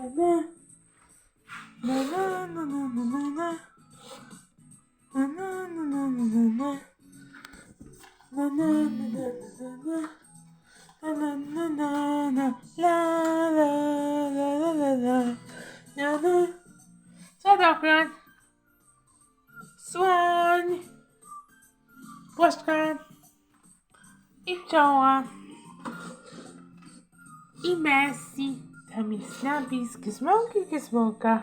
Na na na na na na na. Na na na na na na na. Na na na. La la la la la la. Na na. Co tam, Słoń. Płaszczka. I pszczoła. I Messi. Tam jest napis Gizmołki Gizmołka.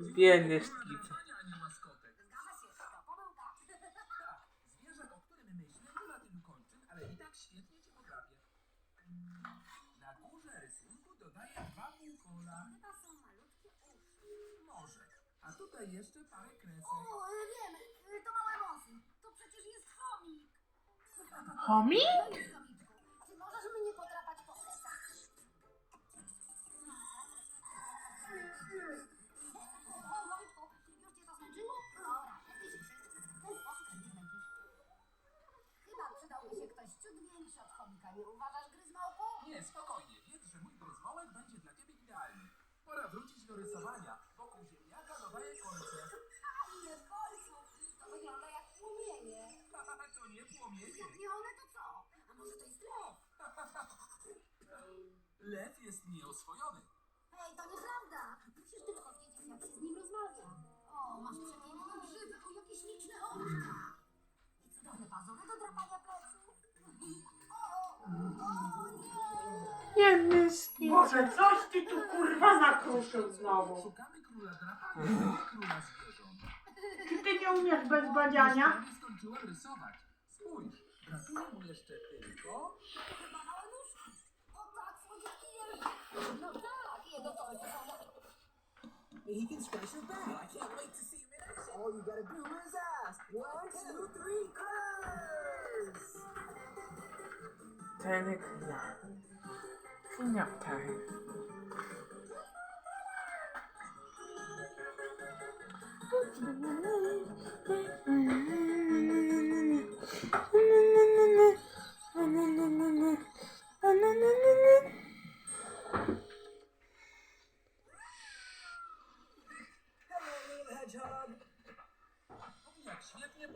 uszy. Może. A tutaj jeszcze parę kresek. O, wiem, to małe wąsy. To przecież jest chomik. Homie? Nie uważasz? Nie, spokojnie. Wiedz, że mój gryzmołek będzie dla ciebie idealny. Pora wrócić do rysowania. Wokół ziemniaka dodaję kolce. A ile kolców! To wygląda jak płomienie. to nie płomienie. Jak nie one, to co? A może to jest lew? Lew jest nieoswojony. Hej, to nieprawda! Musisz tylko wiedzieć, jak się z nim rozmawia. O, masz przepiękne grzyby, o jakie śliczne nie! Boże, coś ty tu kurwa zakruszył znowu. Szukamy króla drapania, nie króla zwierząt. Czy ty nie umiesz bez skończyłem rysować. Spójrz, brakuje mu jeszcze tylko... To chyba małe nóżki. O tak, słodziaki No tak, jego kolce są jak... He can scratch your back. I can't wait to see him in action. All you gotta do is ask. One, two, three, colors. Ten Bilmiyorum tabii. Świetnie